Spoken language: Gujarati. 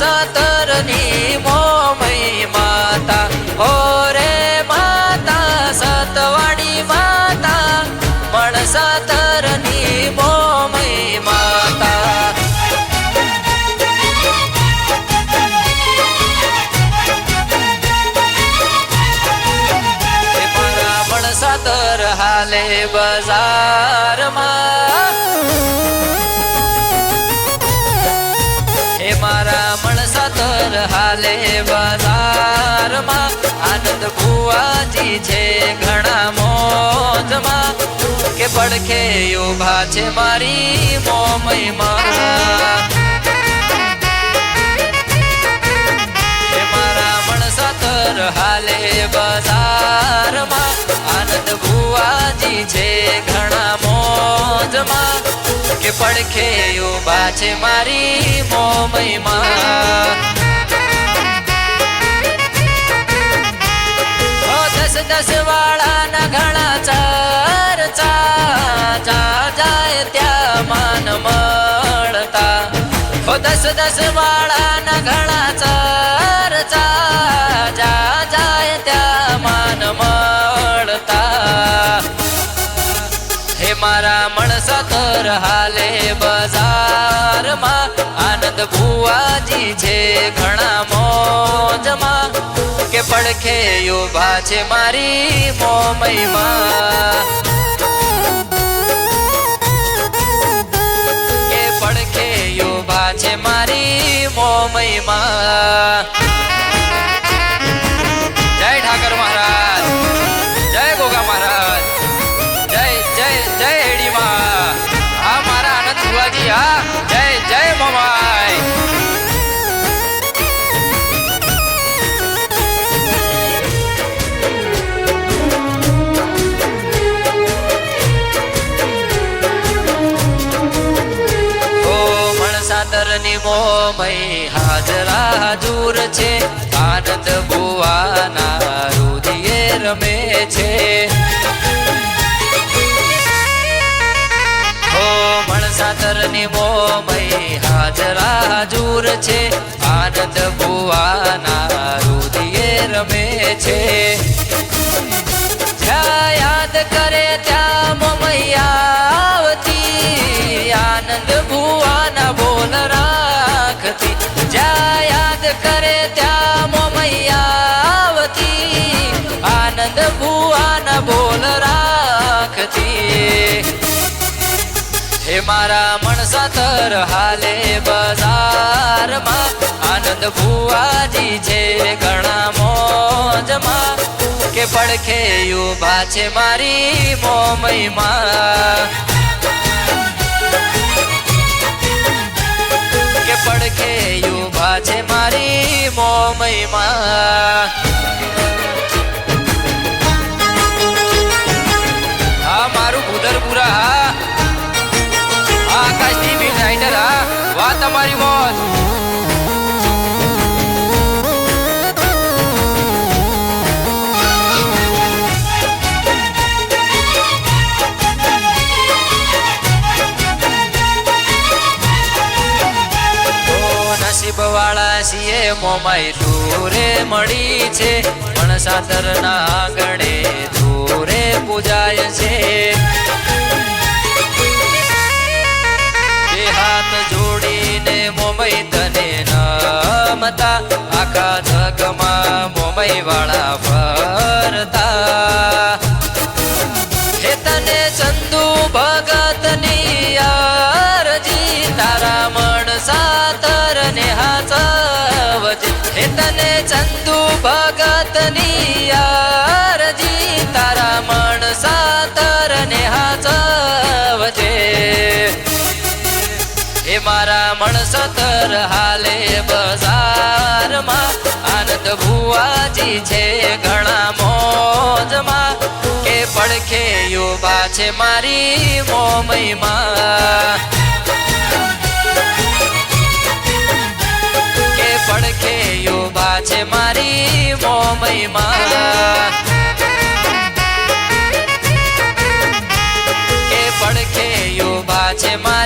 સતરની મોમય માતા હો રે માતા સતવાણી માતા મણ સતરની મોમય માતા મણસાતર હાલે બજારમાં હાલે બજારમાં. આનંદ ભુવાજી છે ઘણા મોજમાં. કે પડખે ઊભા છે મારી મોમયમાં. હાલે બજારમાં. આનંદ ભુવાજી છે ઘણા મોજમાં. કે પડખે ઊભા છે મારી મોમયમાં. दसवाळा घणा चार चा जाय त्या मान मळता हो दस वाळान घणा चार चा जाय त्या मान मळता हे मारा म्हणसा तर हाले ब આનંદ ભુવાજી છે ઘણા મોજમાં. કે પડખે ઊભા છે મારી મોમયમાં. કે પડખે ઊભા છે મારી મોમયમાં. મણસાદરની મોમય હાજરા હજુર છે. આનંદ બુવાના રુધિએ રમે છે. ઓ મણસાદરની મોમય હાજરા હજુર છે. આનંદ બોલ રાખતી હે મારા મણસાતર, હાલે બજારમાં. આનંદ ભુવાજી છે ઘણા મોજમાં. કે પડખે ઊભા છે મારી મોમયમાં. કે પડખે ઊભા છે મારી મોમયમાં. મારું હા. આ છીએ મોમાઈ ટૂરે મળી છે. પણ સાતર ના આંગણે દૂરે પૂજાય છે. નમતા આખા જગમાં મોમઈ વાળા ફરતા. હે તને ચંદુ ભગતની અરજી, તારા મણ સાતર ને હાચવજે. હે તને ચંદુ ભગતની અરજી, તારા મણ સાતર ને હાચવજે. એ મારા મણસતર હાલે બજારમાં ભુવાજી છે ઘણા મોજમાં. કે પડખે યુવા છે મારી મોમયમાં. કે પડખે યુવા છે મારી મોમયમાં. કે પડખે યુવા છે મારી